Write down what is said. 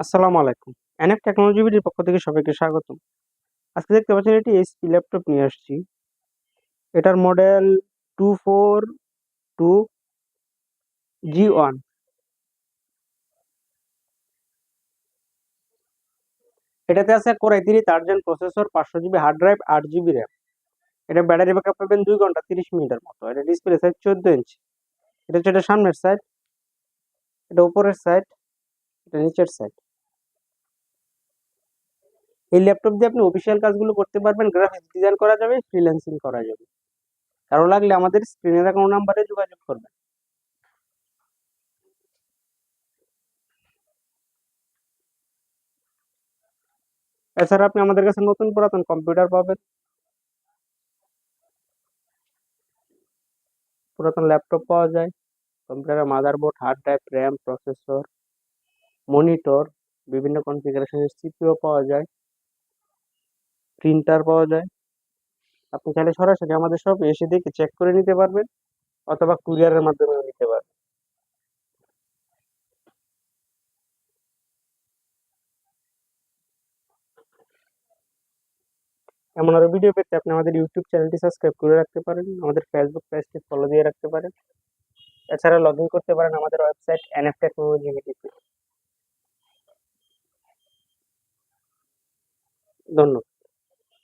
আসসালামু আলাইকুম। NF technology বিডির পক্ষ থেকে সবাইকে স্বাগতম। আজকে দেখতে পাচ্ছেন এটি এইচপি ল্যাপটপ নিয়ে আসছি। এটার model two four two G one. এটাতে আছে কোরাই তিরিশ আট জেন প্রসেসর পাঁচশো জিবি হার্ড ড্রাইভ আট জিবি র্যাম এটা ব্যাটারি ব্যাকআপ পাবেন দুই ঘণ্টা তিরিশ মিনিটের মতো। এটা ডিসপ্লে সাইজ চোদ্দ ইঞ্চি এটা হচ্ছে এটা সামনের সাইড এটা উপরের সাইড এটা নিচের সাইড এই ল্যাপটপ দিয়ে আপনি অফিসিয়াল কাজগুলো করতে পারবেন গ্রাফিক্স ডিজাইন করা যাবে ফ্রিল্যান্সিং করা যাবে। কারও লাগলে আমাদের স্ক্রিনে দেখানো নাম্বারে যোগাযোগ করবেন। এছাড়া আপনি আমাদের কাছে নতুন পুরাতন কম্পিউটার পাবেন। পুরাতন ল্যাপটপ পাওয়া যায়। কম্পিউটারের motherboard hard drive RAM processor monitor বিভিন্ন কনফিগারেশনের সিপিও পাওয়া যায়। প্রিন্টার পাওয়া যায়। আপনি চাইলে সরাসরি আমাদের শপে এসে দেখে চেক করে নিতে পারবেন, অথবা কুরিয়ারের মাধ্যমেও নিতে পারবেন। এমন আরও ভিডিও পেতে আপনি আমাদের ইউটিউব চ্যানেলটি সাবস্ক্রাইব করে রাখতে পারেন, আমাদের ফেসবুক পেজটি ফলো দিয়ে রাখতে পারেন। এছাড়া লগ ইন করতে পারেন আমাদের ওয়েবসাইট এনএফ টেকনোলজি ধন্যবাদ।